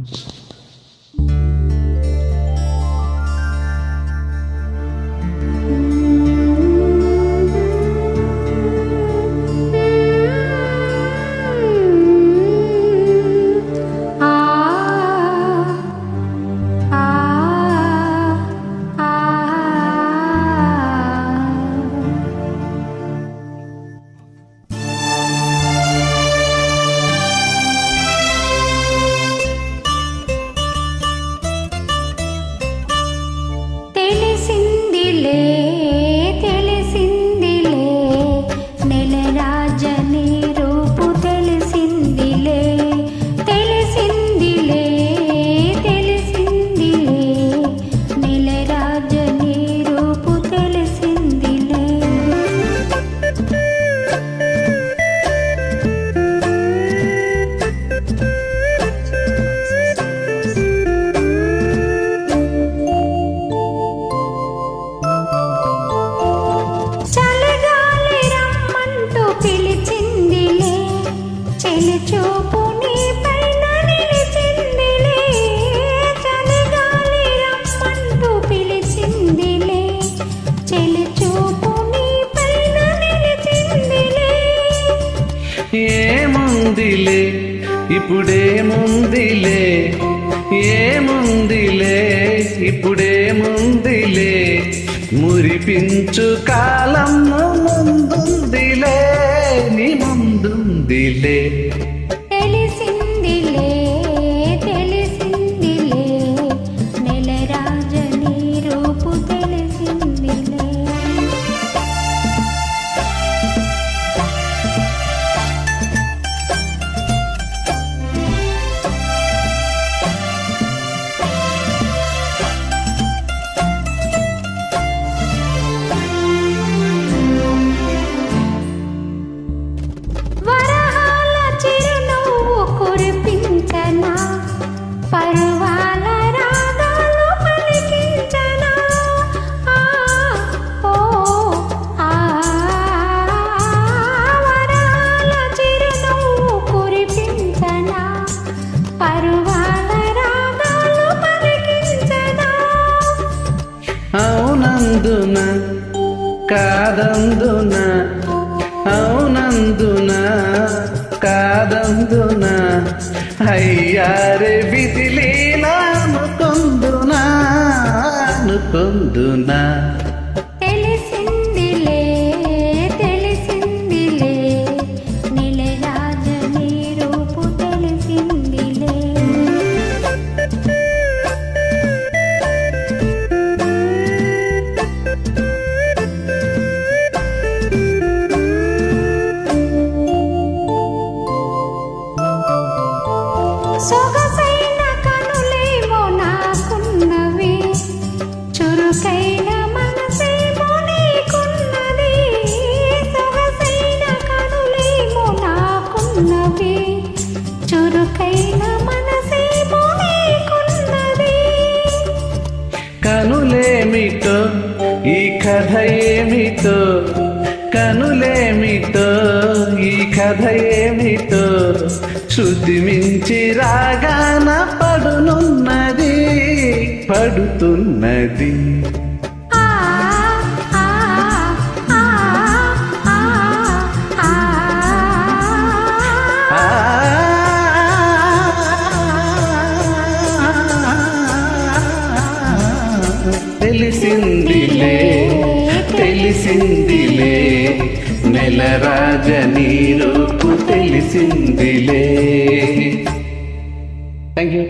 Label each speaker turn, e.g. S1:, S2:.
S1: Mm-hmm. చూపు నీ పైన నిలిచిందిలే చలిగాలి రమ్మంటూ పిలిచిందిలే చెలి చూపు నీ పైన నిలిచిందిలే
S2: ఏముందిలే ఇప్పుడేముందిలే ఏముందిలే ఇప్పుడేముందిలే మురిపించు కాలం ముందుందిలే నీ ముందుందిలే అవునందున కాదందున అవునందున కాదందున అయ్యారే విధిలీలా అనుకుందునా అనుకుందునా. కథ ఏమిటో కనులేమిటో ఈ కథ ఏమిటో శృతి మించి రాగాన పడునున్నది పడుతున్నది. తెలిసిందిలే. తెలిసిందిలే. నెల రాజనీ రూపు తెలిసిందిలే. Thank you